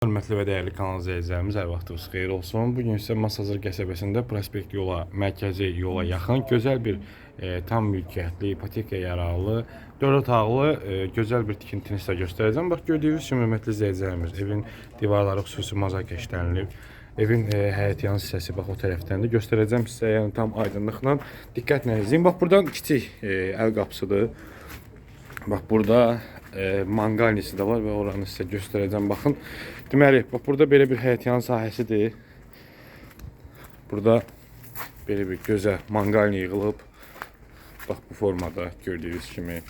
Hörmətli və dəyərli kanal izləyicilərimiz, hər vaxtınız xeyir olsun. Bu gün isə Masazır qəsəbəsində prospekt yola, mərkəzi yola yaxın gözəl bir e, tam mülkiyyətli, ipotekaya yararlı, 4 otaqlı e, gözəl bir tikintini sizə göstərəcəm. Bax gördüyünüz kimi hörmətli izləyicilərimiz, evin divarları xüsusi mazak işlənilib. Evin e, həyət yan hissəsi bax o tərəfdən də göstərəcəm sizə, yəni tam aydınlıqla. Diqqətlə izləyin. Bax buradan kiçik e, əl qapısıdır. Bax burada e, mangalnisi də var və oranı sizə göstərəcəm. Baxın. Deməli, bax burada belə bir həyətyan sahəsidir. Burada belə bir gözəl mangalni yığılıb. Bax bu formada gördüyünüz kimi.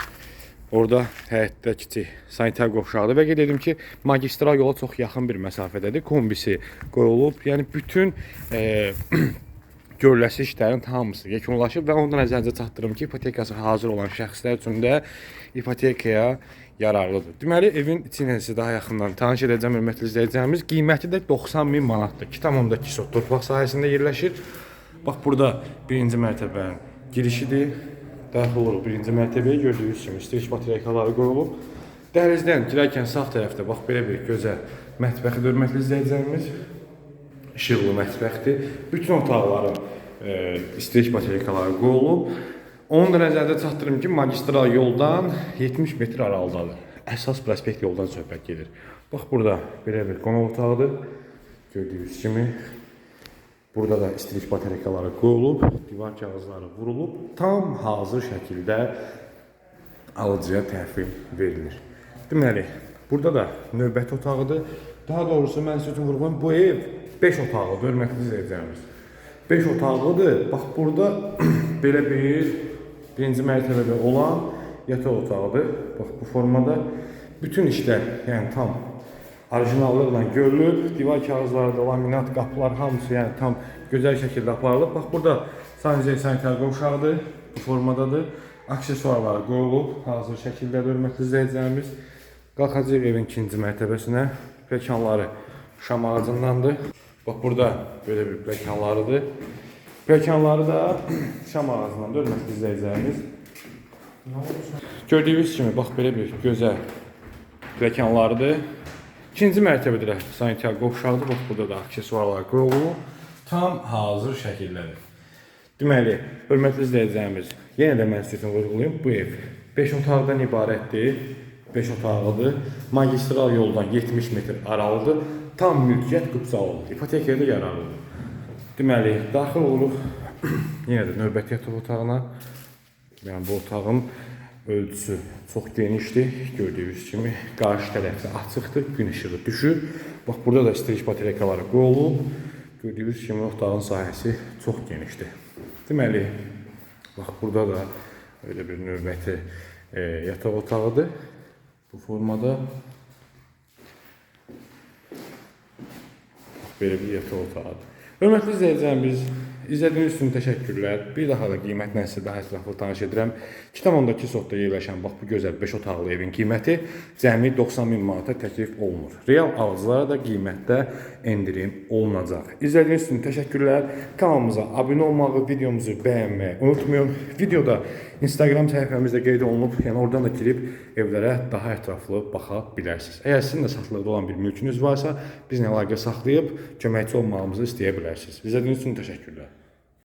Orada həyətdə kiçik sanitar qovşağı və qeyd edim ki, magistral yola çox yaxın bir məsafədədir. Kombisi qoyulub. Yəni bütün e, görüləsi işlərin hamısı yekunlaşıb və ondan nəzərinizə çatdırım ki, ipotekası hazır olan şəxslər üçün də ipotekaya yararlıdır. Deməli, evin içi ilə sizə daha yaxından tanış edəcəm, hörmətli izləyicilərimiz. Qiyməti də 90 min manatdır. 2,2 sot torpaq sahəsində yerləşir. Bax, burada birinci mərtəbənin girişidir. Daxil oluruq birinci mərtəbəyə gördüyünüz kimi istilik batareykaları qoyulub. Dəhlizdən girərkən sağ tərəfdə bax belə bir gözəl mətbəxi hörmətli izləyicilərimiz işıqlı mətbəxdir. Bütün otaqların e, istilik batareykaları qoyulub. Onu da nəzərdə çatdırım ki, magistral yoldan 70 metr aralıdadır. Əsas prospekt yoldan söhbət gedir. Bax burada belə bir qonaq otağıdır. Gördüyünüz kimi burada da istilik batareykaları qoyulub, divar kağızları vurulub, tam hazır şəkildə alıcıya təhvil verilir. Deməli, burada da növbəti otağıdır. Daha doğrusu mən sizə vurğulayım, bu ev 5 otaqlıdır, hörmətli izləyicilərimiz. 5 otaqlıdır. Bax burada belə bir birinci mərtəbədə olan yataq otağıdır. Bax bu formada bütün işlər, yəni tam orijinallıqla görülüb. Divar kağızları da, laminat qapılar hamısı yəni tam gözəl şəkildə aparılıb. Bax burada sanitariya sanitar qovşağıdır. Bu formadadır. Aksesuarlar qoyulub hazır şəkildə hörmətli izləyicilərimiz. Qalxacağıq evin ikinci mərtəbəsinə. Pəkanları şam ağacındandır. Bax burada belə bir pəkanlarıdır. Pəkanları da şam ağacından hörmətli izləyicilərimiz. Gördüyünüz kimi bax belə bir gözəl pləkanlardır. İkinci mərtəbədə də sanitar qovşaqdır. Bax burada da aksesuarlar qoyulub. Tam hazır şəkildədir. Deməli, hörmətli izləyicilərimiz, yenə də mən sizə vurğulayım. Bu ev 5 otaqdan ibarətdir. 5 otaqlıdır. Magistral yoldan 70 metr aralıdır. Tam mülkiyyət qıpsalıdır. İpotekaya da yararlıdır. Deməli, daxil oluruq yenə də növbəti yataq otağına. Yəni bu otağın ölçüsü çox genişdir. Gördüyünüz kimi qarşı tərəfdə açıqdır, gün işığı düşür. Bax burada da istilik batareykaları qoyulub. Gördüyünüz kimi otağın sahəsi çox genişdir. Deməli, bax burada da öyle bir növbəti e, yataq otağıdır. Bu formada belə bir yataq otağıdır. Hörmətli izləyicilərimiz, izlədiyiniz üçün təşəkkürlər. Bir daha da qiymətlə sizə daha ətraflı tanış edirəm. 2.2 sotda yerləşən bax bu gözəl 5 otaqlı evin qiyməti cəmi 90 min manata təklif olunur. Real alıcılara da qiymətdə endirim olunacaq. İzlədiyiniz üçün təşəkkürlər. Kanalımıza abunə olmağı, videomuzu bəyənməyi unutmayın. Videoda Instagram səhifəmizdə qeyd olunub, yəni oradan da girib evlərə daha ətraflı baxa bilərsiniz. Əgər sizin də satılıqda olan bir mülkünüz varsa, bizlə əlaqə saxlayıb köməkçi olmağımızı istəyə bilərsiniz. İzlədiyiniz üçün təşəkkürlər.